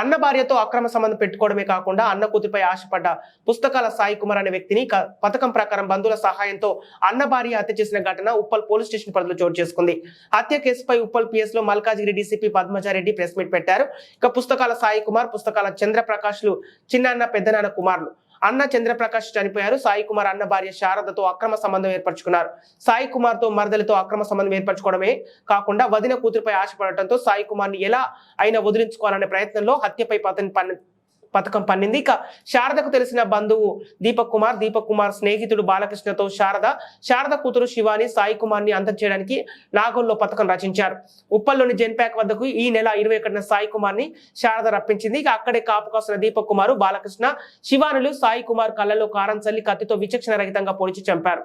అన్న భార్యతో అక్రమ సంబంధం పెట్టుకోవడమే కాకుండా అన్న కూతురిపై ఆశపడ్డ పుస్తకాల సాయి కుమార్ అనే వ్యక్తిని పథకం ప్రకారం బంధువుల సహాయంతో అన్న భార్య హత్య చేసిన ఘటన ఉప్పల్ పోలీస్ స్టేషన్ పరిధిలో చోటు చేసుకుంది. హత్య కేసుపై Uppal పిఎస్లో Malkajgiri DCP Padmaja Reddy press meet పెట్టారు. ఇక పుస్తకాల సాయి కుమార్ పుస్తకాల చంద్రప్రకాష్లు చిన్నాన్న పెద్దనాన్న కుమార్లు. అన్న చంద్రప్రకాష్ చనిపోయారు. సాయి కుమార్ అన్న భార్య శారదతో అక్రమ సంబంధం ఏర్పరచుకున్నారు. సాయి కుమార్తో మరదలితో అక్రమ సంబంధం ఏర్పరచుకోవడమే కాకుండా వదిన కూతురుపై ఆశపడటంతో సాయి కుమార్ని ఎలా అయినా వదిలించుకోవాలనే ప్రయత్నంలో హత్యపై పతని పథకం పన్నింది. ఇక శారదకు తెలిసిన బంధువు దీపక్ కుమార్ దీపక్ కుమార్ స్నేహితుడు బాలకృష్ణతో శారద శారద కూతురు శివాని సాయి కుమార్ని అంతం చేయడానికి నాగోల్లో పథకం రచించారు. ఉప్పల్లోని జెన్పాక్ వద్దకు ఈ నెల ఇరవై ఒకటిన సాయి కుమార్ని శారద రప్పించింది. ఇక అక్కడే కాపు కాసిన దీపక్ కుమార్ బాలకృష్ణ శివానులు సాయి కుమార్ కళ్ళలో కారం చల్లి కత్తితో విచక్షణ రహితంగా పొడిచి చంపారు.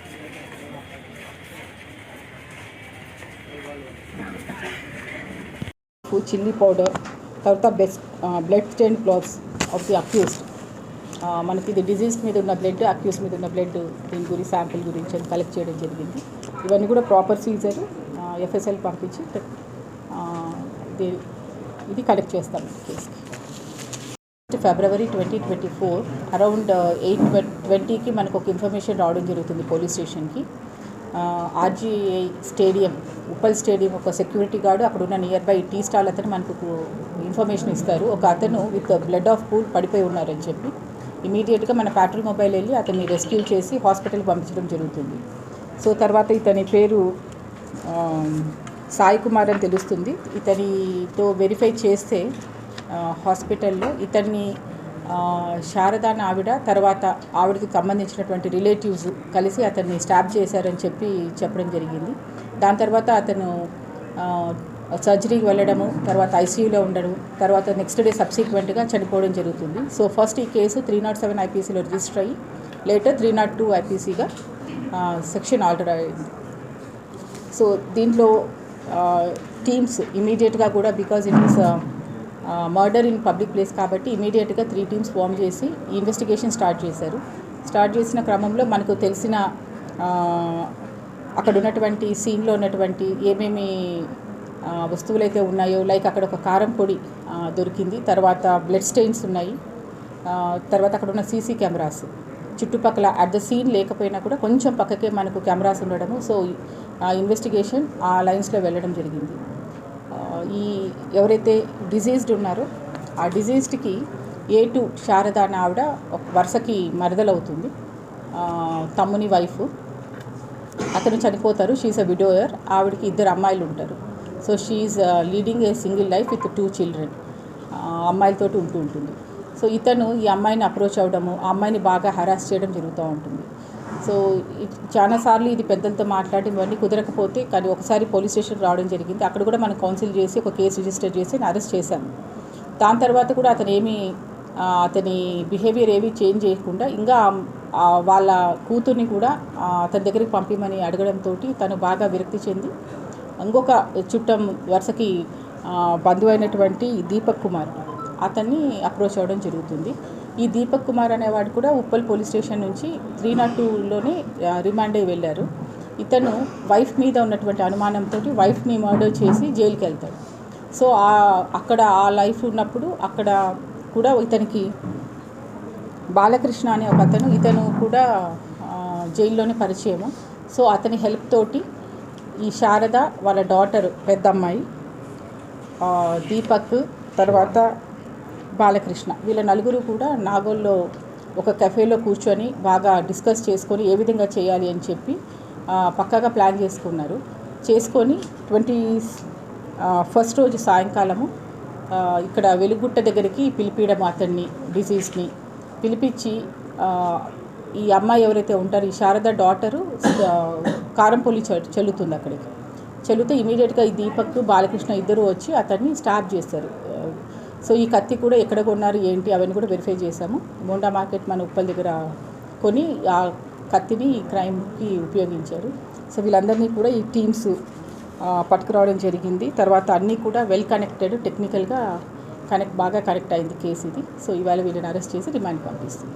చిల్లీ పౌడర్ తర్వాత best blood stain clothes of the accused మనకి ఇది డిజీజ్ మీద ఉన్న బ్లడ్ అక్యూస్ మీద ఉన్న బ్లడ్ దీని గురించి శాంపిల్ గురించి అది కలెక్ట్ చేయడం జరిగింది. ఇవన్నీ కూడా ప్రాపర్ సీజర్ ఎఫ్ఎస్ఎల్ పంపించి ఇది ఇది కలెక్ట్ చేస్తాం కేసుకి February twenty twenty four around eight ట్వంటీకి మనకు ఒక ఇన్ఫర్మేషన్ రావడం జరుగుతుంది పోలీస్ స్టేషన్కి ఆర్జీఐ స్టేడియం ఉప్పల్ స్టేడియం ఒక సెక్యూరిటీ గార్డు అక్కడ ఉన్న నియర్ బై టీ స్టాల్ అతను మనకు ఇన్ఫర్మేషన్ ఇస్తారు. ఒక అతను విత్ బ్లడ్ ఆఫ్ పూల్ పడిపోయి ఉన్నారని చెప్పి ఇమీడియట్గా మన ప్యాట్రోల్ మొబైల్ వెళ్ళి అతన్ని రెస్క్యూ చేసి హాస్పిటల్కి పంపించడం జరుగుతుంది. సో తర్వాత ఇతని పేరు సాయి కుమార్ అని తెలుస్తుంది. ఇతనితో వెరిఫై చేస్తే హాస్పిటల్లో ఇతన్ని శారదాన ఆవిడ తర్వాత ఆవిడకి సంబంధించినటువంటి రిలేటివ్స్ కలిసి అతన్ని స్టాప్ చేశారని చెప్పి చెప్పడం జరిగింది. దాని తర్వాత అతను సర్జరీకి వెళ్ళడము తర్వాత ఐసీయూలో ఉండడం తర్వాత నెక్స్ట్ డే సబ్సిక్వెంట్గా చనిపోవడం జరుగుతుంది. సో ఫస్ట్ ఈ కేసు త్రీ నాట్ సెవెన్ ఐపీసీలో రిజిస్టర్ అయ్యి లేటర్ త్రీ నాట్ టూ ఐపీసీగా సెక్షన్ ఆల్టర్ అయింది. సో దీంట్లో టీమ్స్ ఇమీడియట్గా కూడా because it is murder in public place కాబట్టి ఇమీడియట్గా త్రీ టీమ్స్ ఫామ్ చేసి ఇన్వెస్టిగేషన్ స్టార్ట్ చేశారు. స్టార్ట్ చేసిన క్రమంలో మనకు తెలిసిన అక్కడ ఉన్నటువంటి సీన్లో ఉన్నటువంటి ఏమేమి వస్తువులు వస్తువులైతే ఉన్నాయో లైక్ అక్కడ ఒక కారం పొడి దొరికింది. తర్వాత బ్లడ్ స్టెయిన్స్ ఉన్నాయి. తర్వాత అక్కడ ఉన్న సీసీ కెమెరాస్ చుట్టుపక్కల అట్ ద సీన్ లేకపోయినా కూడా కొంచెం పక్కకే మనకు కెమెరాస్ ఉండడము. సో ఇన్వెస్టిగేషన్ ఆ లైన్స్లో వెళ్ళడం జరిగింది. ఈ ఎవరైతే డిజీజ్డ్ ఉన్నారో ఆ డిజీజ్డ్కి ఏ టు శారద అని ఆవిడ ఒక వరుసకి మరదలవుతుంది. తమ్ముని వైఫ్. అతను చనిపోతారు. షీఈ్ అ విడోయర్ ఆవిడకి ఇద్దరు అమ్మాయిలు ఉంటారు. So she's leading a single life with two children అమ్మాయిలతోటి ఉంటూ ఉంటుంది. సో ఇతను ఈ అమ్మాయిని అప్రోచ్ అవ్వడము ఆ అమ్మాయిని బాగా హరాస్ చేయడం జరుగుతూ ఉంటుంది. సో చాలాసార్లు ఇది పెద్దలతో మాట్లాడి ఇవన్నీ కుదరకపోతే కానీ ఒకసారి పోలీస్ స్టేషన్ రావడం జరిగింది. అక్కడ కూడా మనం కౌన్సిల్ చేసి ఒక కేసు రిజిస్టర్ చేసి అరెస్ట్ చేశాము. దాని తర్వాత కూడా అతను ఏమీ అతని బిహేవియర్ ఏమీ చేంజ్ చేయకుండా ఇంకా వాళ్ళ కూతుర్ని కూడా అతని దగ్గరికి పంపిమని అడగడంతో తను బాగా విరక్తి చెంది ఇంకొక చుట్టం వరుసకి బంధువైనటువంటి దీపక్ కుమార్ అతన్ని అప్రోచ్ అవ్వడం జరుగుతుంది. ఈ దీపక్ కుమార్ అనేవాడు కూడా ఉప్పల్ పోలీస్ స్టేషన్ నుంచి త్రీ నాట్ టూలోనే రిమాండ్ అయ్యి వెళ్ళారు. ఇతను వైఫ్ మీద ఉన్నటువంటి అనుమానంతో వైఫ్ని మర్డర్ చేసి జైలుకి వెళ్తాడు. సో ఆ- అక్కడ ఆ లైఫ్ ఉన్నప్పుడు అక్కడ కూడా ఇతనికి బాలకృష్ణ అనే ఒక అతను ఇతను కూడా జైల్లోనే పరిచయము. సో అతని హెల్ప్ తోటి ఈ శారద వాళ్ళ డాటర్ పెద్దమ్మాయి దీపక్ తర్వాత బాలకృష్ణ. వీళ్ళ నలుగురు కూడా నాగోల్లో ఒక కెఫేలో కూర్చొని బాగా డిస్కస్ చేసుకొని ఏ విధంగా చేయాలి అని చెప్పి పక్కగా పక్కాగా ప్లాన్ చేసుకున్నారు. చేసుకొని ట్వంటీ ఫస్ట్ రోజు సాయంకాలము ఇక్కడ వెలుగుట్ట దగ్గరికి పిలిపియడం అతన్ని డిసీజ్ని పిలిపించి ఈ అమ్మాయి ఎవరైతే ఉంటారో ఈ శారద డాటరు కారంపొలి చె- చెల్లుతుంది అక్కడికి. చెల్లితే ఇమీడియట్గా ఈ దీపక్ బాలకృష్ణ ఇద్దరు వచ్చి అతన్ని స్టాప్ చేస్తారు సో ఈ కత్తి కూడా ఎక్కడ కొన్నారు ఏంటి అవన్నీ కూడా వెరిఫై చేశాము. మోండా మార్కెట్ మన ఉప్పల్ దగ్గర కొని ఆ కత్తిని ఈ క్రైమ్కి ఉపయోగించారు. సో వీళ్ళందరినీ కూడా ఈ టీమ్స్ పట్టుకురావడం జరిగింది. తర్వాత అన్నీ కూడా వెల్ కనెక్టెడ్ టెక్నికల్గా కనెక్ట్ బాగా కనెక్ట్ అయింది కేసు ఇది. సో ఇవాళ వీళ్ళని అరెస్ట్ చేసి రిమాండ్ పంపిస్తుంది